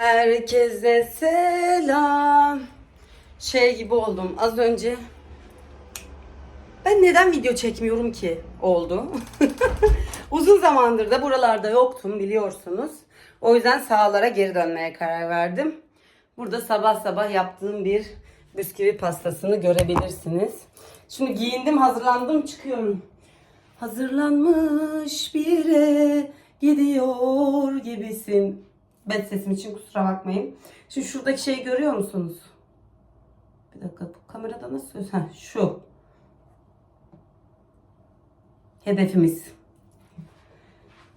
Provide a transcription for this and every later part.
Herkese selam. Şey gibi oldum az önce. Ben neden video çekmiyorum ki? Oldu. Uzun zamandır da buralarda yoktum biliyorsunuz. O yüzden sahalara geri dönmeye karar verdim. Burada sabah sabah yaptığım bir bisküvi pastasını görebilirsiniz. Şimdi giyindim, hazırlandım, çıkıyorum. Hazırlanmış bir gidiyor gibisin. Bet sesim için kusura bakmayın. Şimdi şuradaki şeyi görüyor musunuz? Bir dakika bu kamerada nasıl? Ha, şu. Hedefimiz.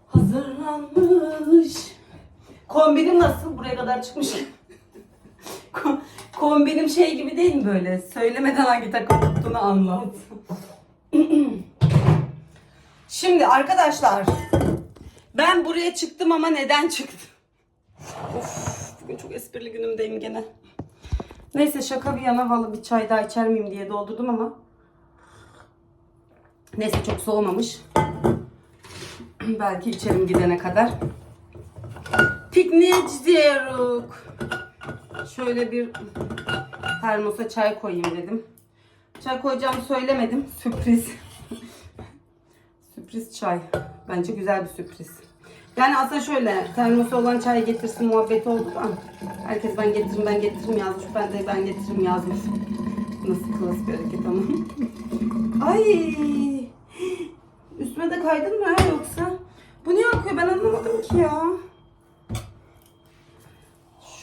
Hazırlanmış. Kombinim nasıl? Buraya kadar çıkmış. Ko- Kombinim şey gibi değil mi böyle? Söylemeden hangi takım tuttuğunu anlat. Şimdi arkadaşlar ben buraya çıktım ama neden çıktım? Of bugün çok esprili günümdeyim gene. Neyse şaka bir yana vallahi bir çay daha içer miyim diye doldurdum ama neyse çok soğumamış. Belki içerim gidene kadar. Pikniğe gidiyoruz. Şöyle bir termosa çay koyayım dedim. Çay koyacağımı söylemedim. Sürpriz. sürpriz çay. Bence güzel bir sürpriz. Yani aslında şöyle termosu olan çay getirsin muhabbeti oldu da. Herkes ben getiririm ben getiririm yazmış. Ben de ben getiririm yazmış. Nasıl klas bir hareket ama. Ay. Üstüme de kaydın mı yoksa? Bu niye akıyor ben anlamadım ki ya.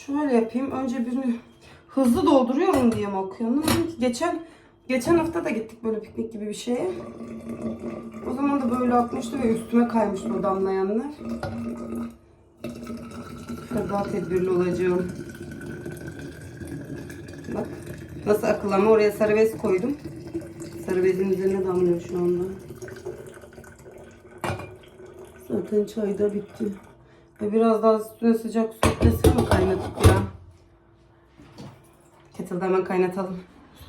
Şöyle yapayım. Önce birini hızlı dolduruyorum diye mi akıyor? Geçen geçen hafta da gittik böyle piknik gibi bir şeye. O zaman da böyle akmıştı ve üstüme kaymıştı o damlayanlar. Biraz daha tedbirli olacağım. Bak nasıl akılama oraya sarı bez koydum. Sarı bezin üzerine damlıyor şu anda. Zaten çay da bitti. Ve biraz daha üstüne sıcak su eklesem kaynatıp ya? Kettle'da hemen kaynatalım.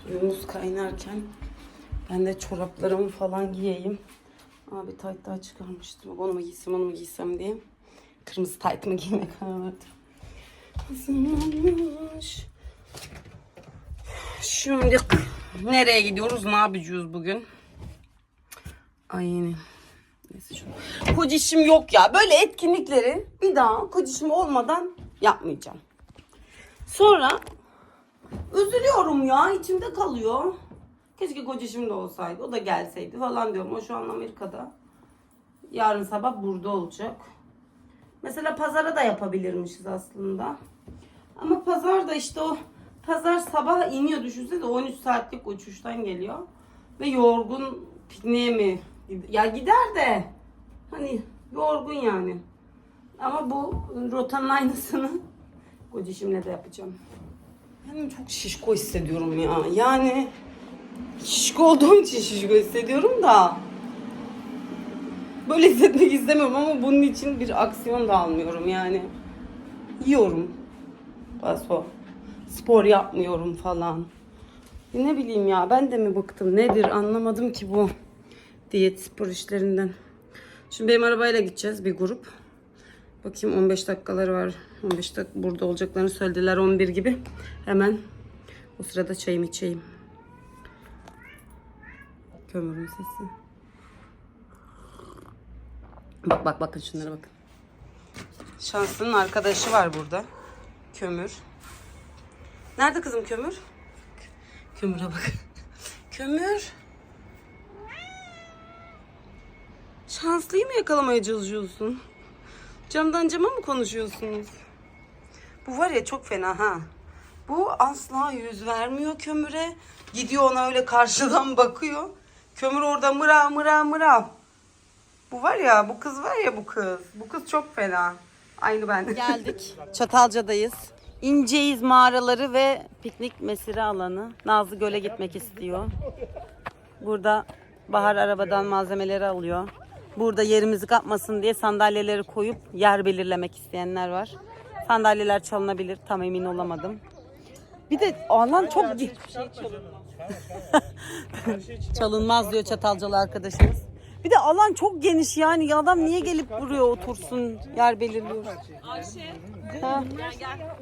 Suyumuz kaynarken ben de çoraplarımı falan giyeyim. Abi tayt daha çıkarmıştım. Onu mu giysem onu mu giysem diye. Kırmızı tayt mı giymeye karar verdim. Hazırlanmış. Şimdi nereye gidiyoruz? Ne yapacağız bugün? Ay yine. Neyse şu. Kocişim yok ya. Böyle etkinlikleri bir daha kocişim olmadan yapmayacağım. Sonra üzülüyorum ya. içimde kalıyor. Keşke kocacığım da olsaydı. O da gelseydi falan diyorum. O şu an Amerika'da. Yarın sabah burada olacak. Mesela pazara da yapabilirmişiz aslında. Ama pazar da işte o pazar sabah iniyor düşünsene 13 saatlik uçuştan geliyor. Ve yorgun pikniğe mi? Ya gider de hani yorgun yani. Ama bu rotanın aynısını kocacığımla de yapacağım. Ben çok şişko hissediyorum ya. Yani şişko olduğum için şişko hissediyorum da. Böyle hissetmek istemiyorum ama bunun için bir aksiyon da almıyorum yani. Yiyorum. Paso. Spor yapmıyorum falan. E Ne bileyim ya ben de mi bıktım nedir anlamadım ki bu diyet spor işlerinden. Şimdi benim arabayla gideceğiz bir grup. Bakayım 15 dakikaları var. 15 dakika burada olacaklarını söylediler 11 gibi. Hemen o sırada çayımı içeyim. Kömürün sesi. Bak bak bakın şunlara bakın. Şanslı'nın arkadaşı var burada. Kömür. Nerede kızım kömür? Kömüre bak. Kömür. Şanslıyı mı yakalamaya çalışıyorsun? Camdan cama mı konuşuyorsunuz? Bu var ya çok fena ha. Bu asla yüz vermiyor kömüre. Gidiyor ona öyle karşıdan bakıyor. Kömür orada mıra mıra mıra. Bu var ya bu kız var ya bu kız. Bu kız çok fena. Aynı ben. Geldik. Çatalca'dayız. İnceyiz mağaraları ve piknik mesire alanı. Nazlı Göl'e gitmek istiyor. Burada Bahar arabadan malzemeleri alıyor. Burada yerimizi kapmasın diye sandalyeleri koyup yer belirlemek isteyenler var. Sandalyeler çalınabilir. Tam emin olamadım. Bir de alan çok gi- çalınmaz diyor Çatalcalı arkadaşımız. Bir de alan çok geniş yani. Ya adam niye gelip buraya otursun? Yer belirliyor. Ayşe. Ha. Gel gel.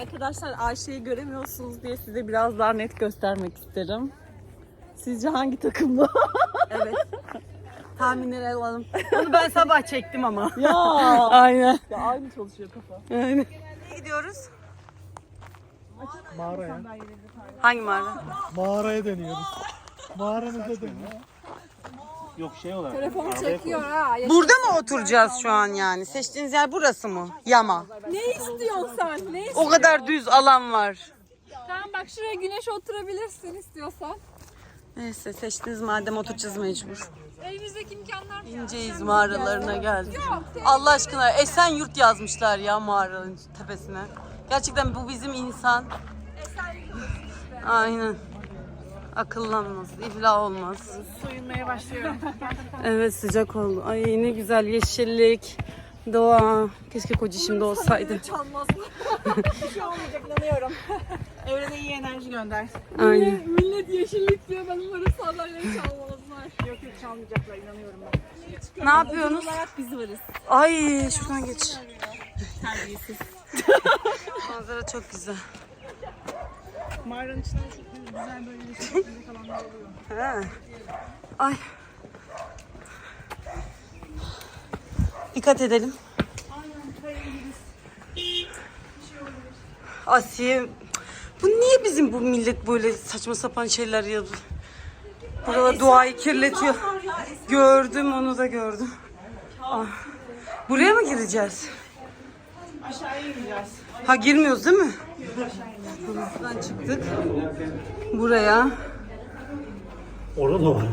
Arkadaşlar Ayşe'yi göremiyorsunuz diye size biraz daha net göstermek isterim. Sizce hangi takımlı? Evet. Tahminleri alalım. Onu ben sabah çektim ama. ya. Aynen. ya aynı çalışıyor kafa. Aynen. Nereye gidiyoruz? Mağaraya. Hangi mağara? Mağaraya dönüyoruz. Mağaranıza dönüyor. Yok şey olarak. Telefonu çekiyor ha. Burada mı oturacağız şu an yani? Seçtiğiniz yer burası mı? Yama. Ne istiyorsun sen? Ne istiyorsun? O kadar düz alan var. Tamam bak şuraya güneş oturabilirsin istiyorsan. Neyse seçtiniz madem oturacağız mecbur. Elimizdeki imkanlar İnceyiz mağaralarına geldik. Allah aşkına Esenyurt yazmışlar ya mağaranın tepesine. Gerçekten bu bizim insan. Aynen. Akıllanmaz, iflah olmaz. soyunmaya başlıyorum. Evet sıcak oldu. Ay ne güzel yeşillik, doğa. Keşke kocişimde olsaydı. Çalmaz. Bir şey olmayacak inanıyorum. Evrene iyi enerji gönder. Aynen. Millet yeşillik diyor ben umarım sandalyeyi çalmazlar. Yok yok çalmayacaklar inanıyorum ben. Ne yapıyorsunuz? olarak biz varız. Ay şuradan geç. Terbiyesiz. Manzara çok güzel. Mağaranın içinden çok güzel böyle yeşillik falanlar oluyor. Ha. Ay. Dikkat edelim. Asiye. Bu niye bizim bu millet böyle saçma sapan şeyler yazıyor? Burada duayı kirletiyor. Gördüm onu da gördüm. Ah. Buraya mı gireceğiz? Aşağıya ineceğiz. Ha girmiyoruz değil mi? Buradan çıktık. Buraya. Orada da var.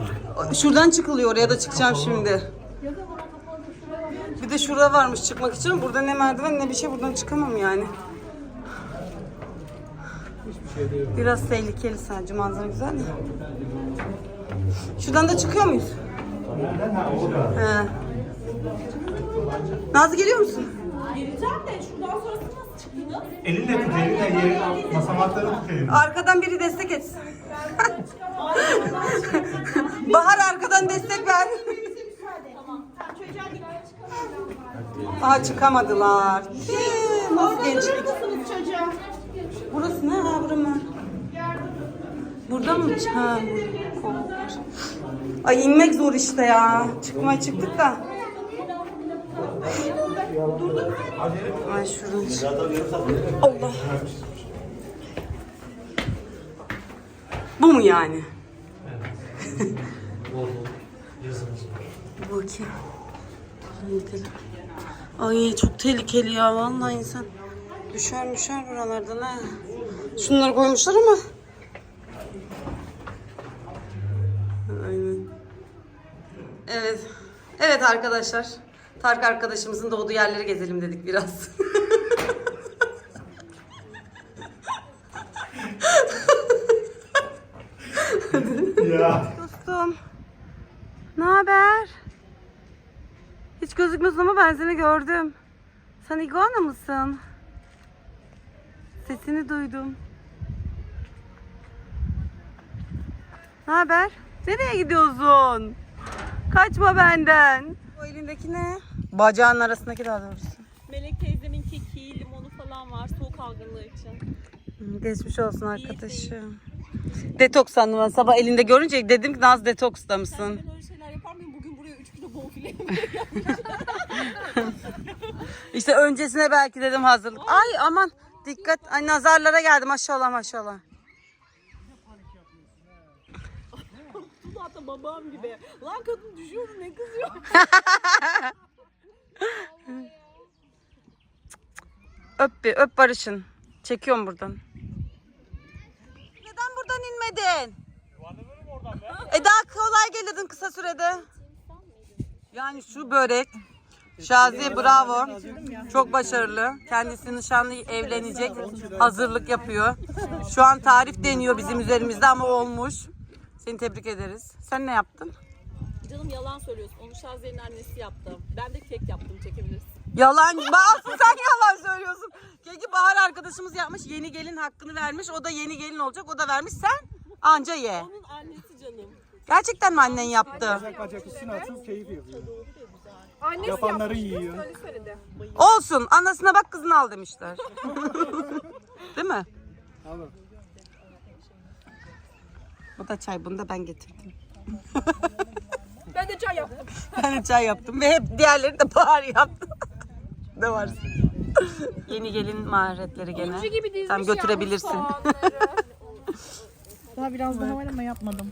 Şuradan çıkılıyor oraya da çıkacağım şimdi. Bir de şurada varmış çıkmak için. Burada ne merdiven ne bir şey buradan çıkamam yani. Biraz tehlikeli sadece manzara güzel de. Şuradan da çıkıyor muyuz? He. Nazlı geliyor musun? Elinle tut, elinle yeri, basamakları tut elinle. Arkadan biri destek etsin. Bahar arkadan destek ver. Aha çıkamadılar. Tüh, Nasıl gençlik. Burası ne? Ha bura mı? Burada mı? Ha. Ay inmek zor işte ya. Çıkmaya çıktık da. Ay şuradan. Allah. Bu mu yani? Bu ki. Ay çok tehlikeli ya vallahi insan. Düşer düşer buralardan ha. Şunları koymuşlar ama. Aynen. Evet. Evet arkadaşlar. Tarık arkadaşımızın doğduğu yerleri gezelim dedik biraz. Ya. Dostum. Ne haber? Hiç gözükmüyorsun ama ben seni gördüm. Sen iguana mısın? Sesini duydum. Ne haber? Nereye gidiyorsun? Kaçma benden. Bu elindeki ne? Bacağın arasındaki daha doğrusu. Melek teyzemin keki, limonu falan var soğuk algınlığı için. Hı, Geçmiş olsun arkadaşım. Detoks sandım ben. Sabah elinde görünce dedim ki Naz detoksta mısın? İşte öncesine belki dedim hazırlık. Ay aman dikkat. Ay nazarlara geldi maşallah maşallah. Zaten babam gibi. Lan kadın düşüyor ne kızıyor? Öp bir öp barışın. Çekiyorum buradan. Neden buradan inmedin? E daha kolay gelirdin kısa sürede. Yani şu börek. Şazi bravo. Çok başarılı. Kendisi nişanlı evlenecek. Hazırlık yapıyor. Şu an tarif deniyor bizim üzerimizde ama olmuş. Seni tebrik ederiz. Sen ne yaptın? Canım yalan söylüyorsun. Onu Şaziye'nin annesi yaptı. Ben de kek yaptım çekebilirsin. Yalan. Aslı sen yalan söylüyorsun. Keki Bahar arkadaşımız yapmış. Yeni gelin hakkını vermiş. O da yeni gelin olacak. O da vermiş. Sen anca ye. Onun annesi canım. Gerçekten mi annen yaptı? Bacak bacak üstüne atıp keyif yapıyor. Annesi Yapanları yapmış, yiyor. Öyle söyledi. Olsun. Anasına bak kızını al demişler. Değil mi? Abi. Bu da çay. Bunu da ben getirdim. Ben de çay yaptım. Ben de çay yaptım ve hep diğerleri de bahar yaptı. ne var? Yeni gelin maharetleri gene. İnci gibi dizmiş Tam götürebilirsin. yalnız soğanları. Daha biraz daha var ama yapmadım.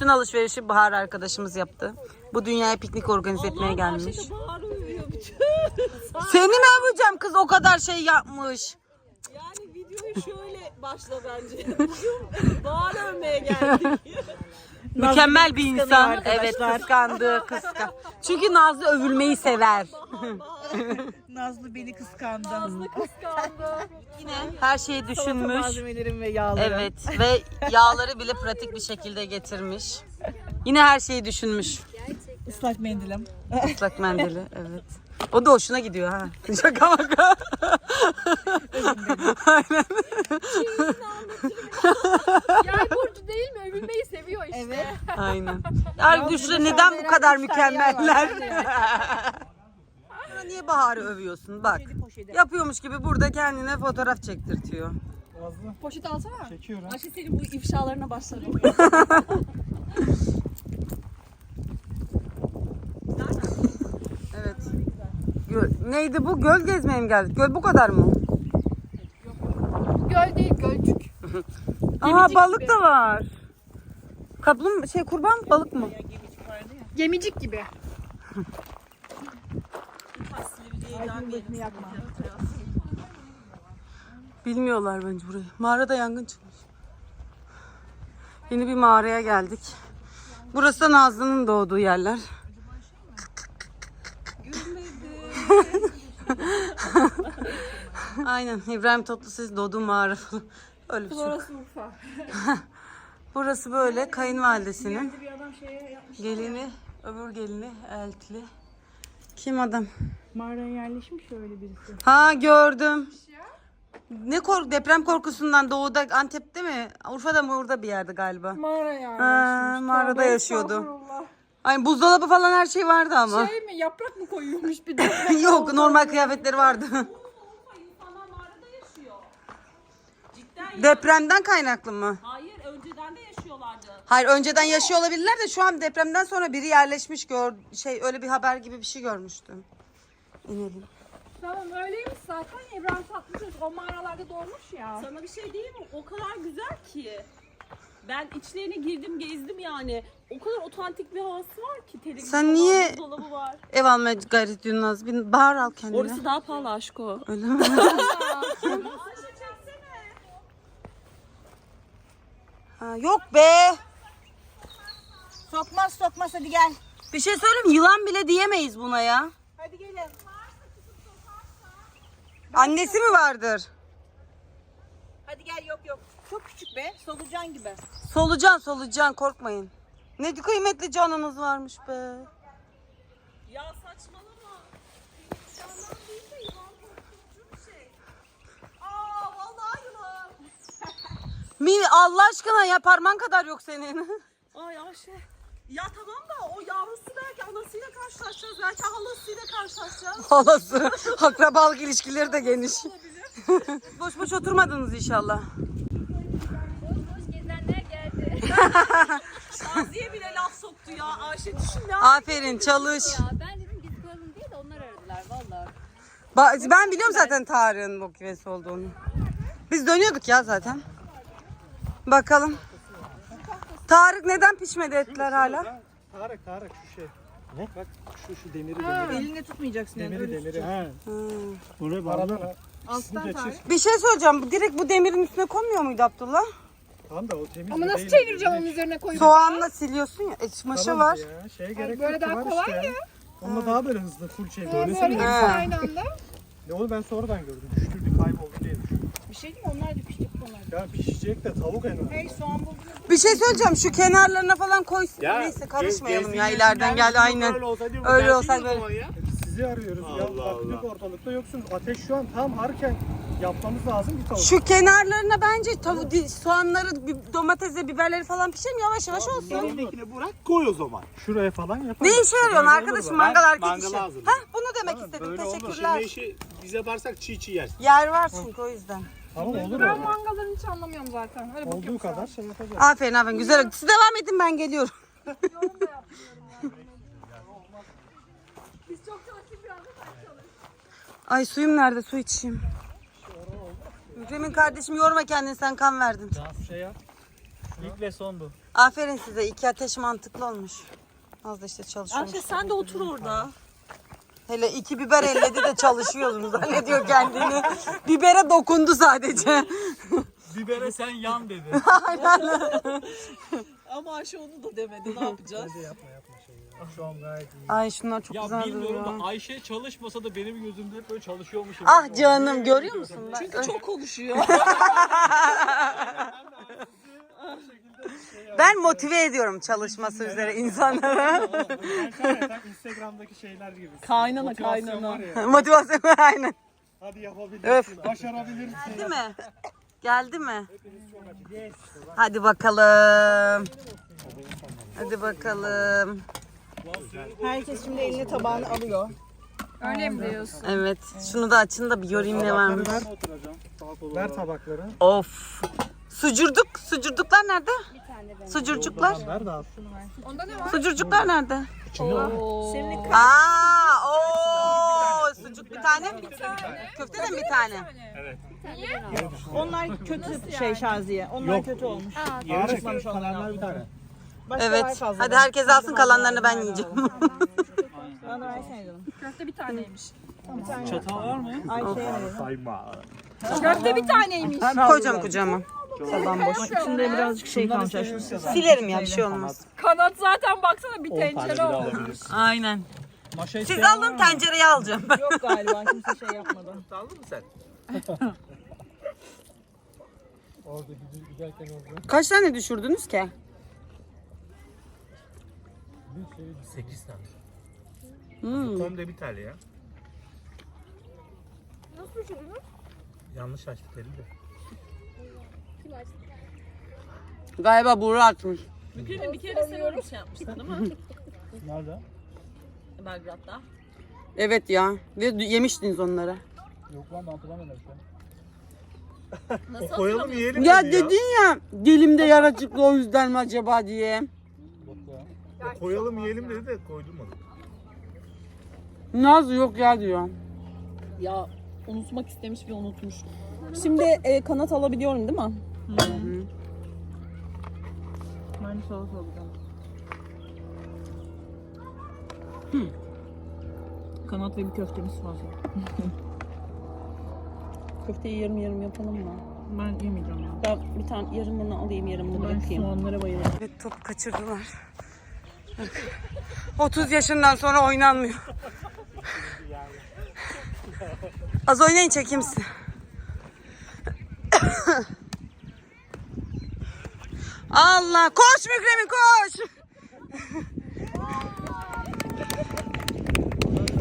Bütün alışverişi Bahar arkadaşımız yaptı. Bu dünyaya piknik organize etmeye gelmiş. Seni mi öveceğim kız o kadar şey yapmış. Yani videoyu şöyle başla bence. Bugün bağır övmeye geldik. Mükemmel bir insan. arkadaşlar. Evet kıskandı kıskan. Çünkü Nazlı övülmeyi sever. Nazlı beni kıskandı. Nazlı kıskandı. Her şeyi düşünmüş. Malzemelerim ve yağlarım. Evet ve yağları bile pratik bir şekilde getirmiş. Yine her şeyi düşünmüş. Islak mendilim. Islak mendili evet. O da hoşuna gidiyor ha. Şaka maka. Aynen. Yay burcu değil mi? Övülmeyi seviyor işte. Evet. Aynen. Büşra neden bu kadar mükemmeller? Niye Bahar'ı övüyorsun? Bak. Yapıyormuş gibi burada kendine fotoğraf çektirtiyor. Nazlı Poşet alsana. çekiyor ha. Ayşe senin bu ifşalarına başladım. Evet. Göl. Neydi bu? Göl gezmeye mi geldik? Göl bu kadar mı? Göl değil gölcük. Aha balık da var. Kaplum şey kurban balık mı? Gemicik gibi. Bilmiyorlar bence burayı. Mağarada yangın çıkmış. Yeni bir mağaraya geldik. Burası da Nazlı'nın doğduğu yerler. Aynen İbrahim Tatlıses doğduğu mağara falan. Öyle bir şey. Urfa. Burası böyle kayınvalidesinin gelini, öbür gelini eltili. Kim adam? Mağaraya yerleşmiş öyle birisi. Ha gördüm. Ne kork deprem korkusundan doğuda Antep'te mi? Urfa'da mı orada bir yerde galiba. Mağara yani. Ha, mağarada yaşıyordu. Estağfurullah. Ay buzdolabı falan her şey vardı ama. Şey mi yaprak mı koyuyormuş bir de? Yok normal kıyafetleri vardı. Depremden kaynaklı mı? Hayır yaşıyorlardı. Hayır önceden yaşıyor olabilirler de şu an depremden sonra biri yerleşmiş gör şey öyle bir haber gibi bir şey görmüştüm. İnelim. tamam öyleymiş zaten. İbrahim Tatlıses o mağaralarda doğmuş ya. Sana bir şey diyeyim mi? O kadar güzel ki. Ben içlerine girdim gezdim yani. O kadar otantik bir havası var ki. Televizyon Sen niye- var, buzdolabı var. Ev almaya gayret ediyorsun Naz. Bir bahar al kendine. Orası daha pahalı aşko. Öyle mi? ha, yok be. Sokmaz sokmaz hadi gel. Bir şey söyleyeyim mi? yılan bile diyemeyiz buna ya. Hadi gelin. Annesi mi vardır? Hadi gel yok yok. Çok küçük be. Solucan gibi. Solucan solucan korkmayın. Ne kıymetli canınız varmış be. Ya saçmalama. İnsanlar değil de yılan korkutucu bir şey. Aa vallahi yılan. Mini Allah aşkına ya parmağın kadar yok senin. Ay Ayşe. Ya tamam da o yavrusu belki anasıyla karşılaşacağız. Belki halasıyla karşılaşacağız. Halası. Akrabalık ilişkileri de geniş. boş boş oturmadınız inşallah. Gezenler geldi. Şaziye bile laf soktu ya. Ayşe düşün ya. Aferin çalış. ya ben dedim biz koyalım diye de onlar aradılar valla. Ba- Ben biliyorum zaten Tarık'ın bu küvesi olduğunu. Biz dönüyorduk ya zaten. Bakalım. Tarık neden pişmedi etler hala? Tarık Tarık şu şey. Ne? Bak şu şu demiri demiri. Elini tutmayacaksın yani. Demiri Öyle demiri. Ha. Buraya bağlı. Alttan tarih. Bir şey söyleyeceğim. Bu direkt bu demirin üstüne konmuyor muydu Abdullah? Tamam da o temiz Ama nasıl değil çevireceğim onun üzerine koyup? Soğanla siliyorsun ya. Maşa Tamam var. Ya. Şeye gerek böyle yok ki, daha var kolay işte ya. Onunla daha böyle hızlı full şey. Ha, Böyle hepsi Ha. aynı anda. Ne onu ben sonradan gördüm. Düştürdü kayboldu diye düşündüm. Bir şey diyeyim mi? Onlar da pişecek onlar. Ya pişecek de tavuk en önemli. Hey soğan buldunuz. Bir şey söyleyeceğim. Şu kenarlarına falan koysun. Ya, Neyse karışmayalım ya. ileriden bizim aynen. Öyle Öyle böyle. yok ama ya. sizi arıyoruz. ya baktık ortalıkta yoksunuz. Ateş şu an tam harken yapmamız lazım bir tavuk. Şu kenarlarına bence tavu, di- soğanları, bi- domatesi, biberleri falan pişirelim yavaş yavaş olsun. Elindekini bırak koy o zaman. Şuraya falan yaparız. Ne işe yarıyorsun Böyle olur arkadaşım mangal işi? hazırlıyorum. Hah bunu demek Tamam, istedim. böyle olur. Teşekkürler. Şimdi işi biz yaparsak çiğ çiğ yersin. Yer var çünkü o yüzden. Tamam olur Ben öyle. hiç anlamıyorum zaten. Öyle Olduğu bakıyorum kadar şey yapacağız. Aferin aferin güzel. Siz devam edin ben geliyorum. Yorum da yapmıyorum yani. Biz çok çalıştık bir anda sen çalış. Ay suyum nerede? Su içeyim. Mükremin kardeşim yorma kendini sen kan verdin. Şey yap. İlk ve son bu. Aferin size iki ateş mantıklı olmuş. Az da işte çalışıyormuş. Ayşe sen de otur orada. Hele iki biber elledi de çalışıyordum zannediyor kendini. Bibere dokundu sadece. Bibere sen yan dedi. Ama Ayşe onu da demedi. Ne yapacağız? yapma yapma şey ya. Şu an gayet iyi. Ay şunlar çok Ya güzel bilmiyorum duruyor. da Ayşe çalışmasa da benim gözümde hep böyle çalışıyormuş. gibi. Ah canım görüyor musun? Ben- Çünkü çok konuşuyor. Ben motive ediyorum çalışması üzere insanları. Hakikaten Instagram'daki şeyler gibi. kaynana Motivasyon kaynana. var ya. Motivasyon aynen. Hadi yapabilirsin. Başarabilirsin. Geldi mi? Geldi mi? Hadi bakalım. Hadi bakalım. Herkes şimdi eline tabağını alıyor. Öyle mi diyorsun? Evet. Şunu da açın da bir göreyim ne varmış. Ver, ver tabakları. Of. Sucurduk. Sucurduklar nerede? Sucurcuklar. Ver de al. Onda ne var? Sucurcuklar nerede? Şimdi Aa, o sucuk bir tane mi? Köfte de mi bir tane? onlar kötü şey Şaziye. Onlar kötü olmuş. Yeni çıkmamış kalanlar bir tane. Başka var Evet. Hadi herkes alsın kalanlarını ben yiyeceğim. Bana versene canım. Köfte bir taneymiş. Çatal var mı? Ayşe'ye verelim. Sayma. Köfte bir taneymiş. Koyacağım kucağıma. İçinde birazcık şey kalmış. Silerim ya bir şey olmaz. Kanat zaten baksana bir tencere oldu. Aynen. Maşa Siz alın tencereyi alacağım ben. Yok galiba kimse şey yapmadı. Kaç tane düşürdünüz ki? 8 tane. Hmm. Komde bir tane ya. Nasıl düşürdünüz? Yanlış açtık eli de. Galiba Buğra atmış. Mükremin bir kere sen öyle bir şey yapmıştın değil mi? Nerede? Belgrad'da. Evet ya. Ve yemiştiniz onları. Yok lan ben hatırlamadım şu an. Nasıl Koyalım yiyelim Ya dedi dedin ya dilimde yara çıktı o yüzden mi acaba diye. Yok ya. Koyalım yiyelim dedi de koydurmadık. Naz yok ya diyor. Ya unutmak istemiş ve unutmuş. Şimdi e, kanat alabiliyorum değil mi? Ben soğuk olacağım. Kanat ve bir köftemiz fazla. Köfteyi yarım yarım yapalım mı? Ben yemeyeceğim ya. Ben bir tane yarımını alayım yarımını Ben bırakayım. soğanlara bayılırım. Evet topu kaçırdılar. 30 yaşından sonra oynanmıyor. Az oynayın çekeyim sizi. Allah koş Mükremin koş.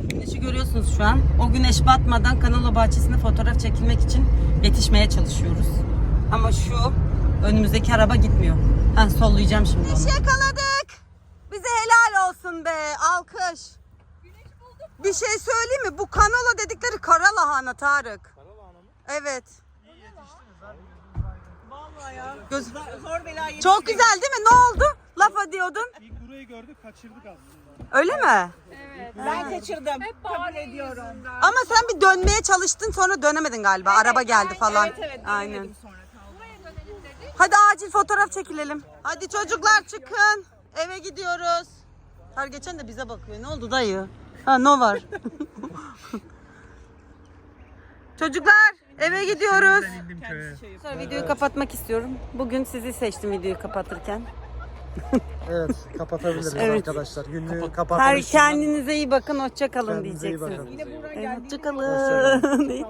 Güneşi görüyorsunuz şu an. O güneş batmadan Kanalo bahçesinde fotoğraf çekilmek için yetişmeye çalışıyoruz. Ama şu önümüzdeki araba gitmiyor. Ha sollayacağım şimdi onu. yakaladık. Bize helal olsun be. Alkış. Bir şey söyleyeyim mi? Bu kanola dedikleri kara lahana Tarık. Kara lahana mı? Evet. Göz- Zor bela yetiştik. Çok güzel değil mi? Ne oldu? Lafa diyordun. İlk burayı gördük kaçırdık aslında. Öyle mi? Ben kaçırdım. Hep Kabul ediyorum. yüzünden. Ama sen bir dönmeye çalıştın sonra dönemedin galiba. Araba geldi falan. Evet evet. Aynen. sonra. Hadi acil fotoğraf çekilelim. Hadi çocuklar çıkın. Eve gidiyoruz. Her geçen de bize bakıyor. Ne oldu dayı? Ha ne var? çocuklar eve gidiyoruz. Sonra videoyu kapatmak istiyorum. Bugün sizi seçtim videoyu kapatırken. Evet kapatabiliriz Evet. arkadaşlar. Günlüğü Her kapatalım. kendinize iyi bakın. Hoşça kalın Kendinize iyi diyeceksiniz. bakın. Yine Buğra Evet. Hoşça kalın.